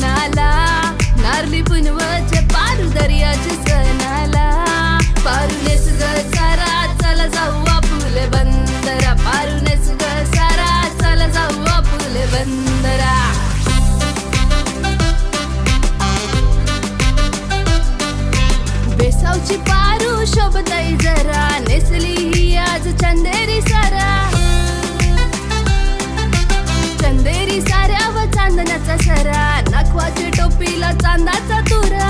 दर्याचे सणाला. नारली पुनवचे पारू दर्याच्या सणाला. पारूनेस ग सारा चला जाऊ आपुले बंदरा. पारूनेस ग सारा चला जाऊ आपुले बंदरा. बेसावची पारू शोभताई जरा. नेसली ही आज चंदेरी सारा. चंदेरी साऱ्या व चांदण्याचा सरा. नाखवाच्या टोपीला चांदाचा तुरा.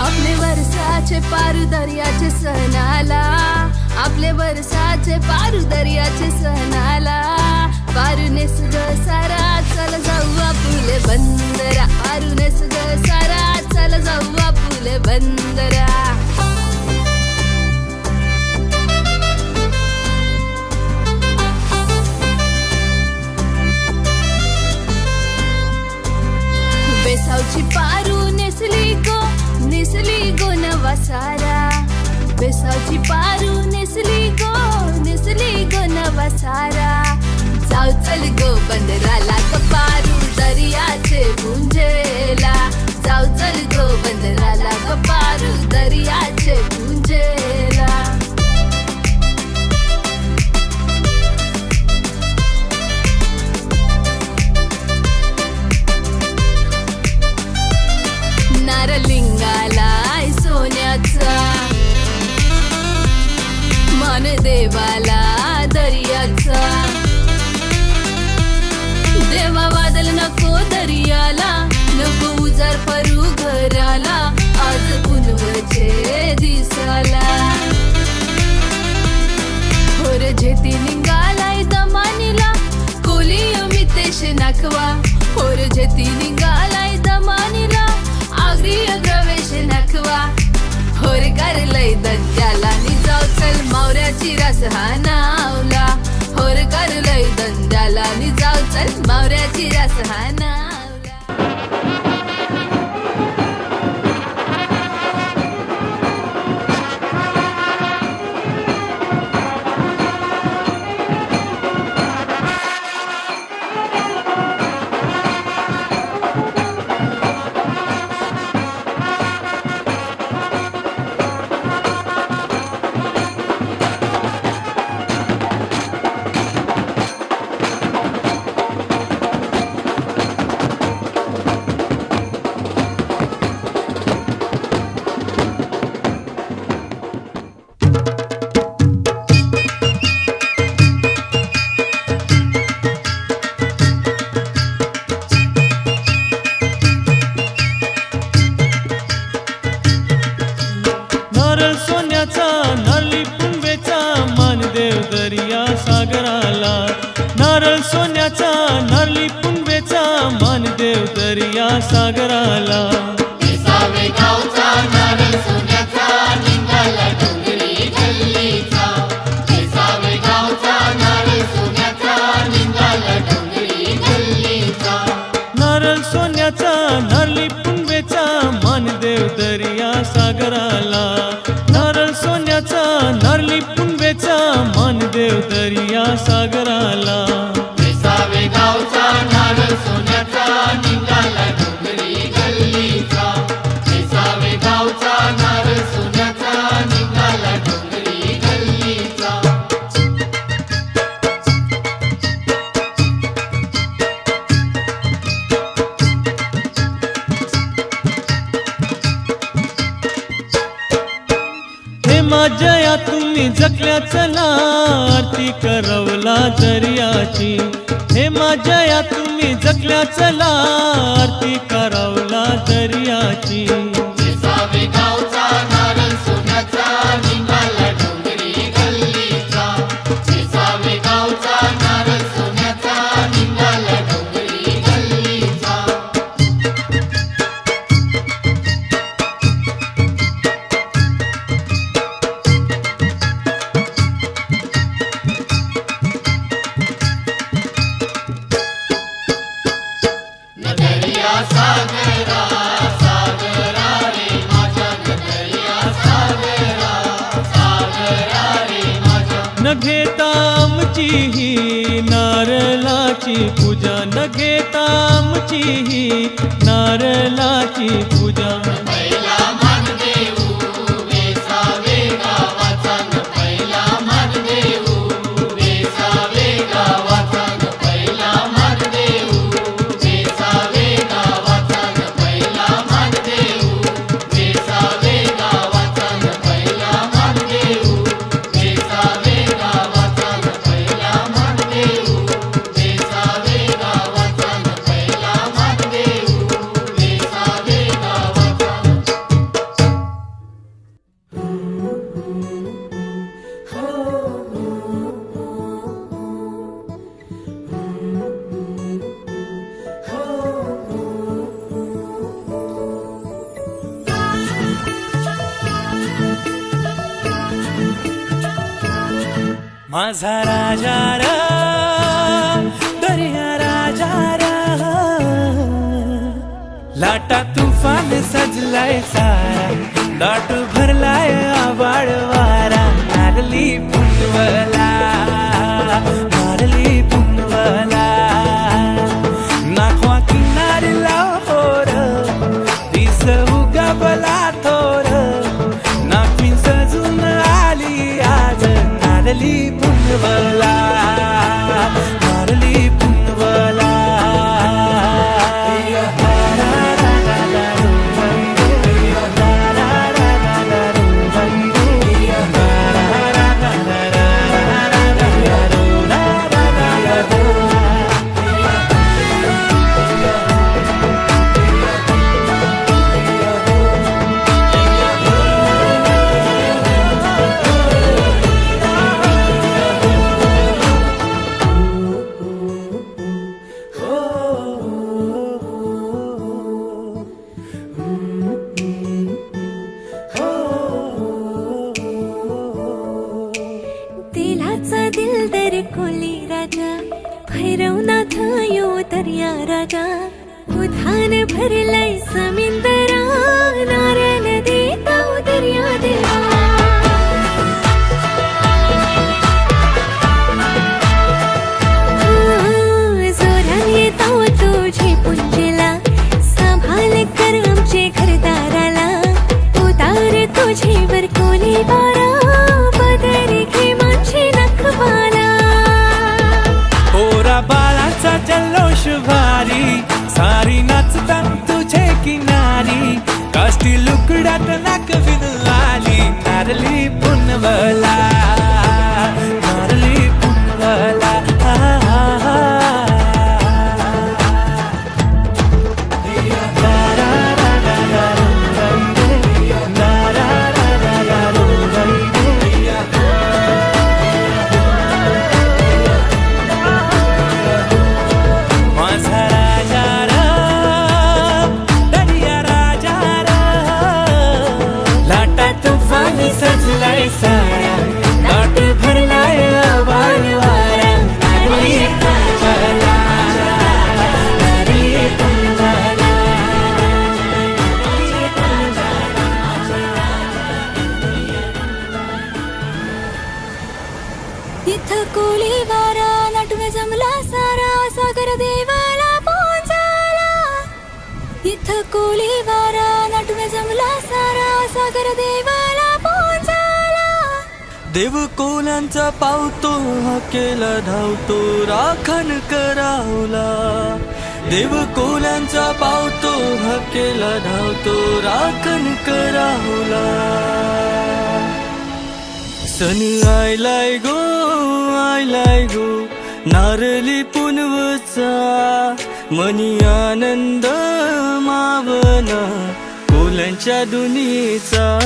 आपले वर्षाचे पारू दर्याचे सणाला. आपले वर्षाचे पारू दर्याचे सणाला. पारुने नेस सारा चल जाऊ आपुले बंदरा. पारुने सुग सारा चल जाऊ आपुले बंदरा. सावची पारू नेसली गो नेसली गो नवा सारा. बेसावची पारू नेसली गो नेसली गो नवा सारा. जाऊ चल गो बंदराला ग पारू दर्याचे गुंजेला. जाऊ चल गो बंदराला ग पारू दर्याचे गुंजेला देवाला दर्याचा. देवा वादल नको दर्याला नको उजार परू घराला आज उन्वचे दिसाला. होर झेती निघालाय दमानीला कोली अमितेश नाकवा. होर झेती निघालाय दमानीला आग्रीय प्रवेश नाकवा. होर करलय दंत्याला चल मावऱ्याची रास हा नावला होर करलय नि जाऊ. चल मावऱ्याची रास हा नावला मानदेव सागरा जया तुम्ही जगल्या चला आरती करवला दर्याची. हे माझ्या तुम्ही जगल्या चला आरती करवला दर्याची. मंगलाची पूजा माझा राजा दर्या राजा रा. लाटा तुफान सजलाय सारा लाटू भरलाय आवाळ वारा नारली फुटवला. Por el कविन आली तारली पुनवला. त्यांचा पावतो हाकेला धावतो राखण करावला. देव कोल्यांचा पावतो हाकेला धावतो राखण करावला. सन आयलाय गो आयलाय गो नारली पुनवचा. मनी आनंद मावना कोल्यांच्या दुनीचा.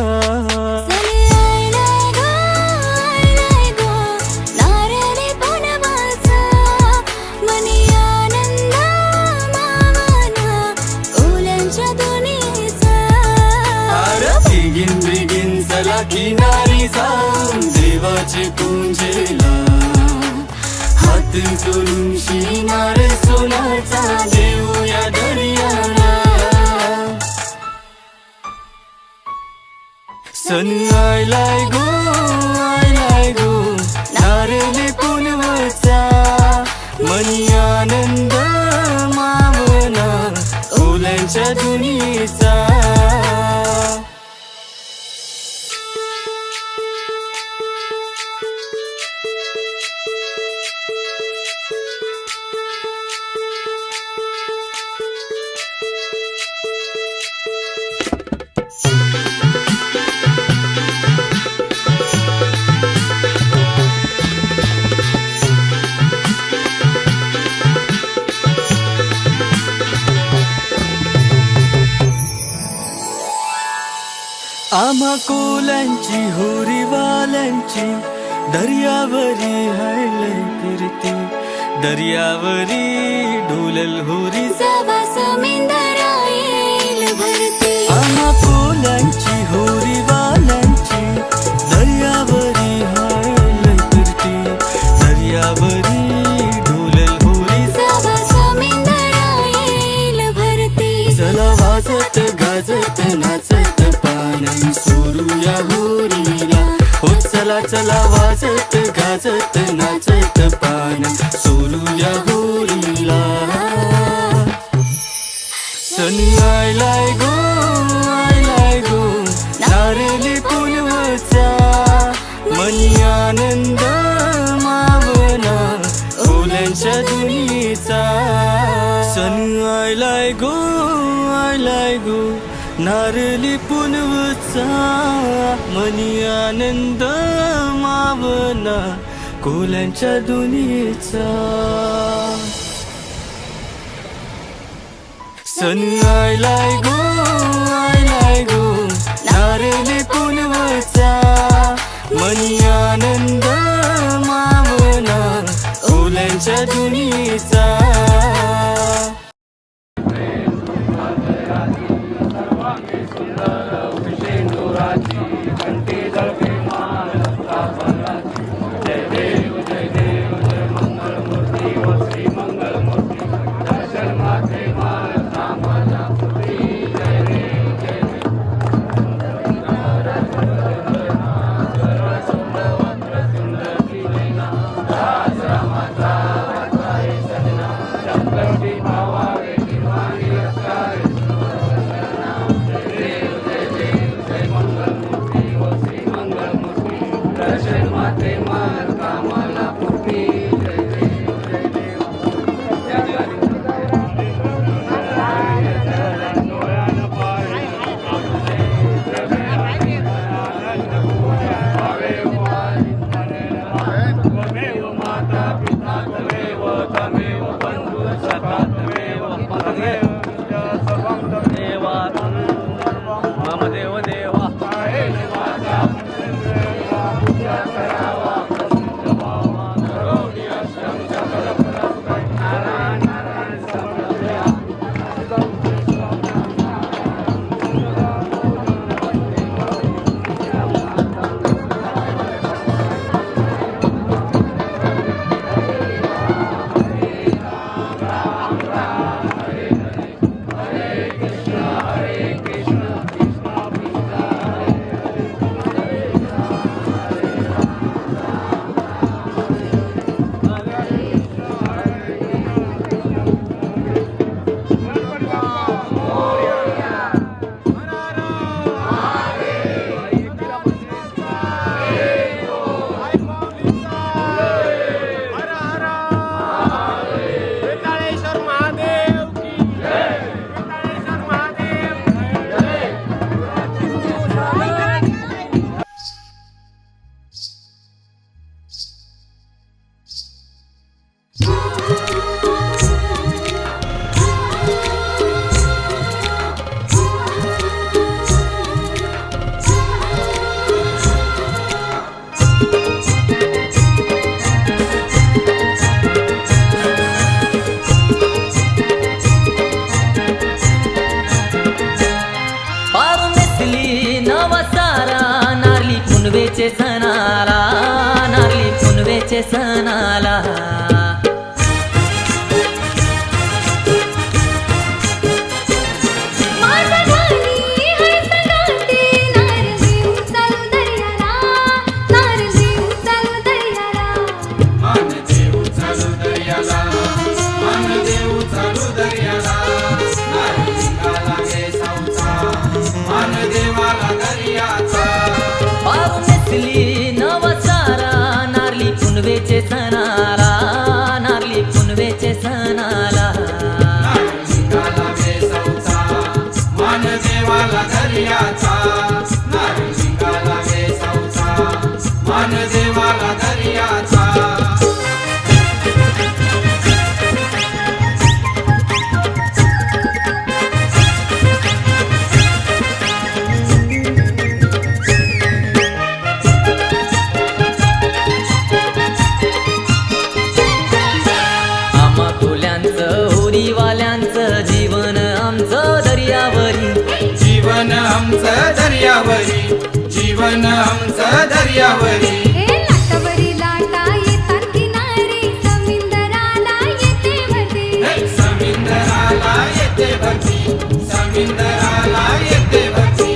किनारी जाऊन देवाची पुंजेला हात जोडून शिनार सोनाचा देऊया दर्याला. सन आयलाय गो आयलाय गो नारले पुनवचा मनी आनंद मावना. ओलांच्या दुनियेचा त्यांची दर्यावरी हळले फिरती. दर्यावरी ढोलल होरी सवा चला चला वाजत गाजत नाचत पान. सोलूया नारली पुनवचा मनी आनंद मावना कोल्यांच्या दुनियेचा सन आय लाय गो आय लाय गो नारली पुनवचा मनी आनंद मावना कोल्यांच्या दुनियेचा నువ్వే నాలి నల్లి నువ్వే చేసనాలా ಸರ दर्यावरी समिंदराला येते भक्ती समिंदराला येते भक्ती